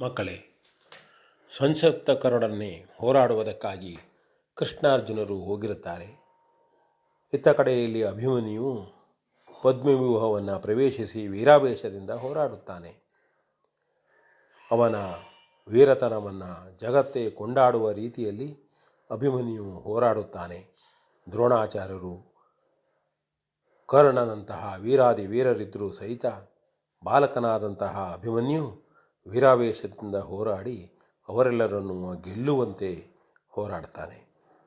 ಮಕ್ಕಳೇ ಸಂಸತ್ತಕರೊಡನೆ ಹೋರಾಡುವುದಕ್ಕಾಗಿ ಕೃಷ್ಣಾರ್ಜುನರು ಹೋಗಿರುತ್ತಾರೆ. ಇತ್ತ ಕಡೆಯಲ್ಲಿ ಅಭಿಮನ್ಯು ಪದ್ಮವ್ಯೂಹವನ್ನು ಪ್ರವೇಶಿಸಿ ವೀರಾವೇಶದಿಂದ ಹೋರಾಡುತ್ತಾನೆ. ಅವನ ವೀರತನವನ್ನು ಜಗತ್ತೇ ಕೊಂಡಾಡುವ ರೀತಿಯಲ್ಲಿ ಅಭಿಮನ್ಯು ಹೋರಾಡುತ್ತಾನೆ. ದ್ರೋಣಾಚಾರ್ಯರು ಕರ್ಣನಂತಹ ವೀರಾದಿ ವೀರರಿದ್ದರೂ ಸಹಿತ ಬಾಲಕನಾದಂತಹ ಅಭಿಮನ್ಯು ವೀರಾವೇಶದಿಂದ ಹೋರಾಡಿ ಅವರೆಲ್ಲರನ್ನು ಗೆಲ್ಲುವಂತೆ ಹೋರಾಡ್ತಾನೆ.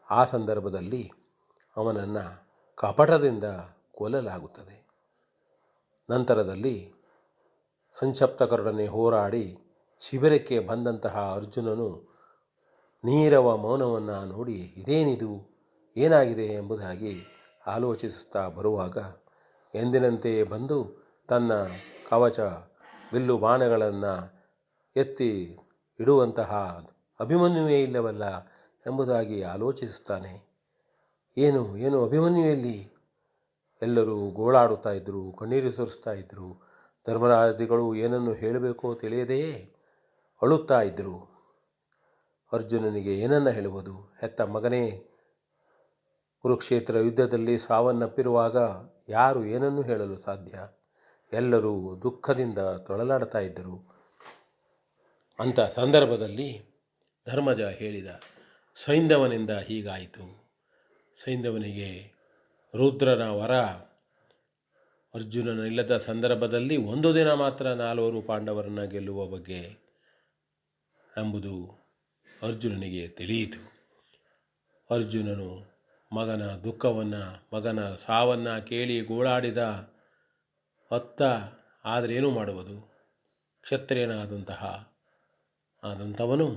ಆ ಸಂದರ್ಭದಲ್ಲಿ ಅವನನ್ನು ಕಪಟದಿಂದ ಕೊಲ್ಲಲಾಗುತ್ತದೆ. ನಂತರದಲ್ಲಿ ಸಂಕ್ಷಪ್ತಕರೊಡನೆ ಹೋರಾಡಿ ಶಿಬಿರಕ್ಕೆ ಬಂದಂತಹ ಅರ್ಜುನನು ನೀರವ ಮೌನವನ್ನು ನೋಡಿ, ಇದೇನಿದು? ಏನಾಗಿದೆ? ಎಂಬುದಾಗಿ ಆಲೋಚಿಸುತ್ತಾ ಬರುವಾಗ ಎಂದಿನಂತೆ ಬಂದು ತನ್ನ ಕವಚ, ಬಿಲ್ಲು ಬಾಣಗಳನ್ನು ಎತ್ತಿ ಇಡುವಂತಹ ಅಭಿಮನ್ಯುವೇ ಇಲ್ಲವಲ್ಲ ಎಂಬುದಾಗಿ ಆಲೋಚಿಸುತ್ತಾನೆ. ಏನು ಏನು ಅಭಿಮನ್ಯುವಲ್ಲಿ? ಎಲ್ಲರೂ ಗೋಳಾಡುತ್ತಾ ಇದ್ದರು, ಕಣ್ಣೀರು ಸುರಿಸ್ತಾ ಇದ್ದರು. ಧರ್ಮರಾಜಿಗಳು ಏನನ್ನು ಹೇಳಬೇಕೋ ತಿಳಿಯದೆಯೇ ಅಳುತ್ತಾ ಇದ್ದರು. ಅರ್ಜುನನಿಗೆ ಏನನ್ನು ಹೇಳುವುದು? ಹೆತ್ತ ಮಗನೇ, ಕುರುಕ್ಷೇತ್ರ ಯುದ್ಧದಲ್ಲಿ ಸಾವನ್ನಪ್ಪಿರುವಾಗ ಯಾರು ಏನನ್ನು ಹೇಳಲು ಸಾಧ್ಯ? ಎಲ್ಲರೂ ದುಃಖದಿಂದ ತೊಳಲಾಡ್ತಾ ಇದ್ದರು. ಅಂಥ ಸಂದರ್ಭದಲ್ಲಿ ಧರ್ಮಜ ಹೇಳಿದ, ಸೈಂಧವನಿಂದ ಹೀಗಾಯಿತು. ಸೈಂಧವನಿಗೆ ರುದ್ರನ ವರ ಅರ್ಜುನನಿಲ್ಲದ ಸಂದರ್ಭದಲ್ಲಿ ಒಂದು ದಿನ ಮಾತ್ರ ನಾಲ್ವರು ಪಾಂಡವರನ್ನು ಗೆಲ್ಲುವ ಬಗ್ಗೆ ಎಂಬುದು ಅರ್ಜುನನಿಗೆ ತಿಳಿಯಿತು. ಅರ್ಜುನನು ಮಗನ ದುಃಖವನ್ನು, ಮಗನ ಸಾವನ್ನು ಕೇಳಿ ಗೋಳಾಡಿದ, ಅತ್ತ, ಆದರೇನು ಮಾಡುವುದು? ಕ್ಷತ್ರಿಯನಾದಂತಹ ಆದಂಥವನು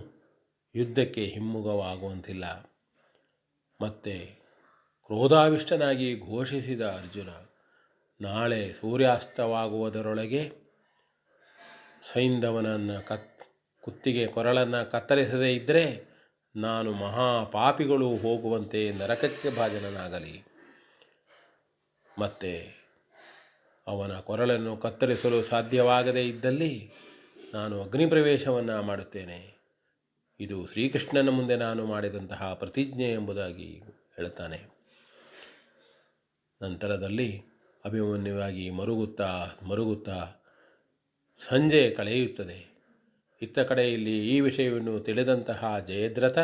ಯುದ್ಧಕ್ಕೆ ಹಿಮ್ಮುಖವಾಗುವಂತಿಲ್ಲ ಮತ್ತೆ ಕ್ರೋಧಾವಿಷ್ಟನಾಗಿ ಘೋಷಿಸಿದ ಅರ್ಜುನ, ನಾಳೆ ಸೂರ್ಯಾಸ್ತವಾಗುವುದರೊಳಗೆ ಸೈಂಧವನನ್ನು ಕತ್, ಕುತ್ತಿಗೆ ಕೊರಳನ್ನು ಕತ್ತರಿಸದೇ ಇದ್ದರೆ ನಾನು ಮಹಾಪಾಪಿಗಳು ಹೋಗುವಂತೆ ನರಕಕ್ಕೆ ಭಾಜನನಾಗಲಿ. ಮತ್ತು ಅವನ ಕೊರಳನ್ನು ಕತ್ತರಿಸಲು ಸಾಧ್ಯವಾಗದೇ ಇದ್ದಲ್ಲಿ ನಾನು ಅಗ್ನಿ ಪ್ರವೇಶವನ್ನು ಮಾಡುತ್ತೇನೆ. ಇದು ಶ್ರೀಕೃಷ್ಣನ ಮುಂದೆ ನಾನು ಮಾಡಿದಂತಹ ಪ್ರತಿಜ್ಞೆ ಎಂಬುದಾಗಿ ಹೇಳುತ್ತಾನೆ. ನಂತರದಲ್ಲಿ ಅಭಿಮನ್ಯುವಾಗಿ ಮರುಗುತ್ತಾ ಮರುಗುತ್ತಾ ಸಂಜೆ ಕಳೆಯುತ್ತದೆ. ಇತ್ತ ಕಡೆಯಲ್ಲಿ ಈ ವಿಷಯವನ್ನು ತಿಳಿದಂತಹ ಜಯದ್ರಥ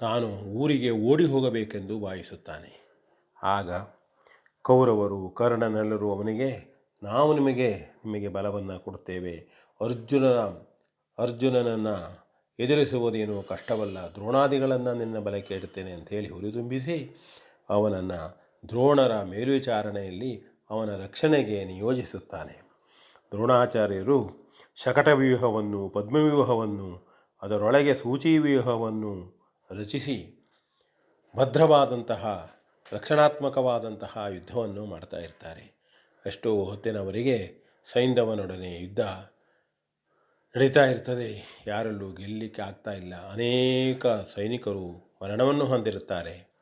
ತಾನು ಊರಿಗೆ ಓಡಿ ಹೋಗಬೇಕೆಂದು ಭಾವಿಸುತ್ತಾನೆ ಆಗ ಕೌರವರು ಕರ್ಣನೆಲ್ಲರೂ ಅವನಿಗೆ ನಾವು ನಿಮಗೆ ನಿಮಗೆ ಬಲವನ್ನು ಕೊಡುತ್ತೇವೆ. ಅರ್ಜುನನ, ಅರ್ಜುನನನ್ನು ಎದುರಿಸುವುದೇನು ಕಷ್ಟವಲ್ಲ. ದ್ರೋಣಾದಿಗಳನ್ನು ನಿನ್ನ ಬಲಕ್ಕೆ ಇಡುತ್ತೇನೆ ಅಂತೇಳಿ ಹುರಿದುಂಬಿಸಿ ಅವನನ್ನು ದ್ರೋಣರ ಮೇಲ್ವಿಚಾರಣೆಯಲ್ಲಿ ಅವನ ರಕ್ಷಣೆಗೆ ನಿಯೋಜಿಸುತ್ತಾನೆ. ದ್ರೋಣಾಚಾರ್ಯರು ಶಕಟವ್ಯೂಹವನ್ನು, ಪದ್ಮವ್ಯೂಹವನ್ನು, ಅದರೊಳಗೆ ಸೂಚಿವ್ಯೂಹವನ್ನು ರಚಿಸಿ ಭದ್ರವಾದಂತಹ, ರಕ್ಷಣಾತ್ಮಕವಾದಂತಹ ಯುದ್ಧವನ್ನು ಮಾಡ್ತಾ ಇರ್ತಾರೆ. ಎಷ್ಟೋ ಹೊತ್ತಿನವರಿಗೆ ಸೈಂಧವನೊಡನೆ ಯುದ್ಧ ನಡೀತಾ ಇರ್ತದೆ. ಯಾರಲ್ಲೂ ಗೆಲ್ಲಲಿಕ್ಕೆ ಆಗ್ತಾ ಇಲ್ಲ. ಅನೇಕ ಸೈನಿಕರು ಮರಣವನ್ನು ಹೊಂದಿರುತ್ತಾರೆ.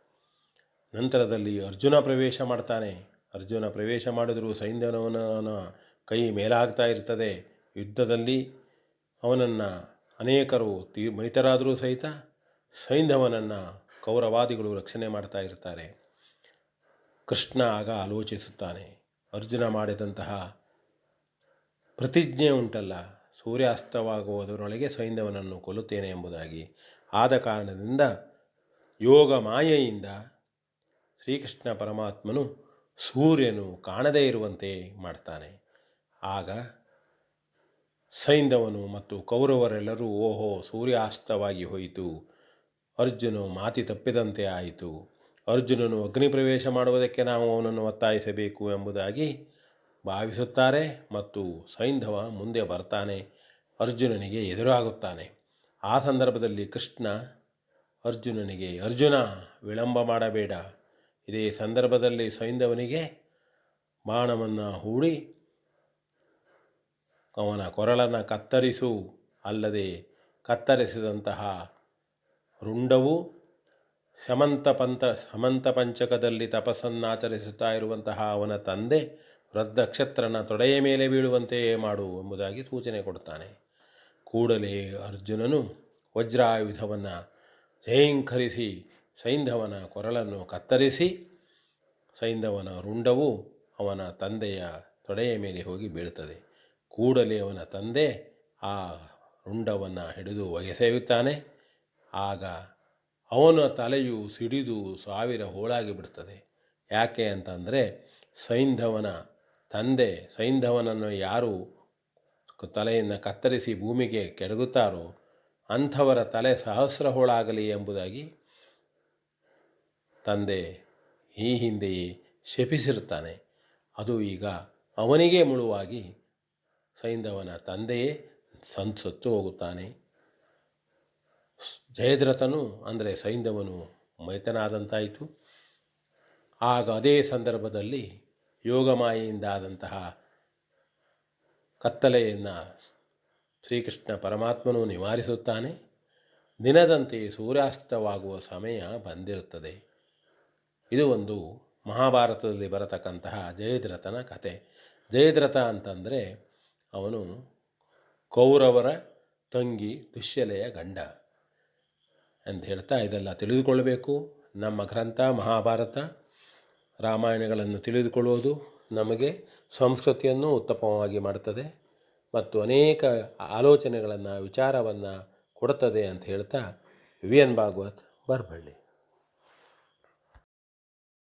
ನಂತರದಲ್ಲಿ ಅರ್ಜುನ ಪ್ರವೇಶ ಮಾಡ್ತಾನೆ. ಅರ್ಜುನ ಪ್ರವೇಶ ಮಾಡಿದರೂ ಸೈಂಧವನ ಕೈ ಮೇಲಾಗ್ತಾ ಇರ್ತದೆ. ಯುದ್ಧದಲ್ಲಿ ಅವನನ್ನು ಅನೇಕರು ತೀ ಮೈತರಾದರೂ ಸಹಿತ ಸೈಂಧವನನ್ನು ಕೌರವಾದಿಗಳು ರಕ್ಷಣೆ ಮಾಡ್ತಾ ಇರ್ತಾರೆ. ಕೃಷ್ಣ ಆಗ ಆಲೋಚಿಸುತ್ತಾನೆ. ಅರ್ಜುನ ಮಾಡಿದಂತಹ ಪ್ರತಿಜ್ಞೆ ಉಂಟಲ್ಲ, ಸೂರ್ಯಾಸ್ತವಾಗುವುದರೊಳಗೆ ಸೈಂಧವನನ್ನು ಕೊಲ್ಲುತ್ತೇನೆ ಎಂಬುದಾಗಿ. ಆದ ಕಾರಣದಿಂದ ಯೋಗ ಮಾಯೆಯಿಂದ ಶ್ರೀಕೃಷ್ಣ ಪರಮಾತ್ಮನು ಸೂರ್ಯನು ಕಾಣದೇ ಇರುವಂತೆ ಮಾಡ್ತಾನೆ. ಆಗ ಸೈಂಧವನು ಮತ್ತು ಕೌರವರೆಲ್ಲರೂ ಓಹೋ ಸೂರ್ಯಾಸ್ತವಾಗಿ ಹೋಯಿತು, ಅರ್ಜುನು ಮಾತಿ ತಪ್ಪಿದಂತೆ ಆಯಿತು. ಅರ್ಜುನನು ಅಗ್ನಿ ಪ್ರವೇಶ ಮಾಡುವುದಕ್ಕೆ ನಾವು ಅವನನ್ನು ಒತ್ತಾಯಿಸಬೇಕು ಎಂಬುದಾಗಿ ಭಾವಿಸುತ್ತಾರೆ ಮತ್ತು ಸೈಂಧವ ಮುಂದೆ ಬರ್ತಾನೆ, ಅರ್ಜುನನಿಗೆ ಎದುರಾಗುತ್ತಾನೆ. ಆ ಸಂದರ್ಭದಲ್ಲಿ ಕೃಷ್ಣ, ಅರ್ಜುನನಿಗೆ, ಅರ್ಜುನ, ವಿಳಂಬ ಮಾಡಬೇಡ. ಇದೇ ಸಂದರ್ಭದಲ್ಲಿ ಸೈಂಧವನಿಗೆ ಬಾಣವನ್ನು ಹೂಡಿ, ಅವನ ಕೊರಳನ್ನು ಕತ್ತರಿಸು. ಅಲ್ಲದೆ ಕತ್ತರಿಸಿದಂತಹ ರುಂಡವು ಸಮಂತ ಪಂಥ ಸಮಂತ ಪಂಚಕದಲ್ಲಿ ತಪಸ್ಸನ್ನಾಚರಿಸುತ್ತಾ ಇರುವಂತಹ ಅವನ ತಂದೆ ವೃದ್ಧಕ್ಷತ್ರನ ತೊಡೆಯ ಮೇಲೆ ಬೀಳುವಂತೆಯೇ ಮಾಡು ಎಂಬುದಾಗಿ ಸೂಚನೆ ಕೊಡ್ತಾನೆ ಕೂಡಲೇ ಅರ್ಜುನನು ವಜ್ರಾಯುಧವನ್ನು ಜಯಂಕರಿಸಿ ಸೈಂಧವನ ಕೊರಳನ್ನು ಕತ್ತರಿಸಿ, ಸೈಂಧವನ ರುಂಡವು ಅವನ ತಂದೆಯ ತೊಡೆಯ ಮೇಲೆ ಹೋಗಿ ಬೀಳುತ್ತದೆ. ಕೂಡಲೇ ಅವನ ತಂದೆ ಆ ರುಂಡವನ್ನು ಹಿಡಿದು ಒಗೆಸೆಯುತ್ತಾನೆ. ಆಗ ಅವನ ತಲೆಯು ಸಿಡಿದು ಸಾವಿರ ಹೋಳಾಗಿ ಬಿಡ್ತದೆ. ಯಾಕೆ ಅಂತಂದರೆ ಸೈಂಧವನ ತಂದೆ, ಸೈಂಧವನನ್ನು ಯಾರು ತಲೆಯನ್ನು ಕತ್ತರಿಸಿ ಭೂಮಿಗೆ ಕೆಡಗುತ್ತಾರೋ ಅಂಥವರ ತಲೆ ಸಹಸ್ರ ಹೋಳಾಗಲಿ ಎಂಬುದಾಗಿ ತಂದೆ ಈ ಹಿಂದೆಯೇ ಶಪಿಸಿರುತ್ತಾನೆ. ಅದು ಈಗ ಅವನಿಗೆ ಮುಳುವಾಗಿ ಸೈಂಧವನ ತಂದೆಯೇ ಸಂಸತ್ತು ಸತ್ತು ಹೋಗುತ್ತಾನೆ. ಜಯದ್ರಥನು, ಅಂದರೆ ಸೈಂಧವನು ಮೈತನಾದಂತಾಯಿತು. ಆಗ ಅದೇ ಸಂದರ್ಭದಲ್ಲಿ ಯೋಗಮಾಯೆಯಿಂದಾದಂತಹ ಕತ್ತಲೆಯನ್ನು ಶ್ರೀಕೃಷ್ಣ ಪರಮಾತ್ಮನು ನಿವಾರಿಸುತ್ತಾನೆ. ದಿನದಂತೆ ಸೂರ್ಯಾಸ್ತವಾಗುವ ಸಮಯ ಬಂದಿರುತ್ತದೆ. ಇದು ಒಂದು ಮಹಾಭಾರತದಲ್ಲಿ ಬರತಕ್ಕಂತಹ ಜಯದ್ರಥನ ಕತೆ ಜಯದ್ರಥ ಅಂತಂದರೆ ಅವನು ಕೌರವರ ತಂಗಿ ದುಶ್ಯಲೆಯ ಗಂಡ. ಅಂತ ಹೇಳ್ತಾ ಇದೆಲ್ಲ ತಿಳಿದುಕೊಳ್ಳಬೇಕು. ನಮ್ಮ ಗ್ರಂಥ, ಮಹಾಭಾರತ, ರಾಮಾಯಣಗಳನ್ನು ತಿಳಿದುಕೊಳ್ಳುವುದು ನಮಗೆ ಸಂಸ್ಕೃತಿಯನ್ನು ಉತ್ತಮವಾಗಿ ಮಾಡುತ್ತದೆ ಮತ್ತು ಅನೇಕ ಆಲೋಚನೆಗಳನ್ನು, ವಿಚಾರವನ್ನು ಕೊಡುತ್ತದೆ ಅಂತ ಹೇಳ್ತಾ, ವಿ ಎನ್ ಭಾಗವತ್ ಬರಬಳ್ಳಿ.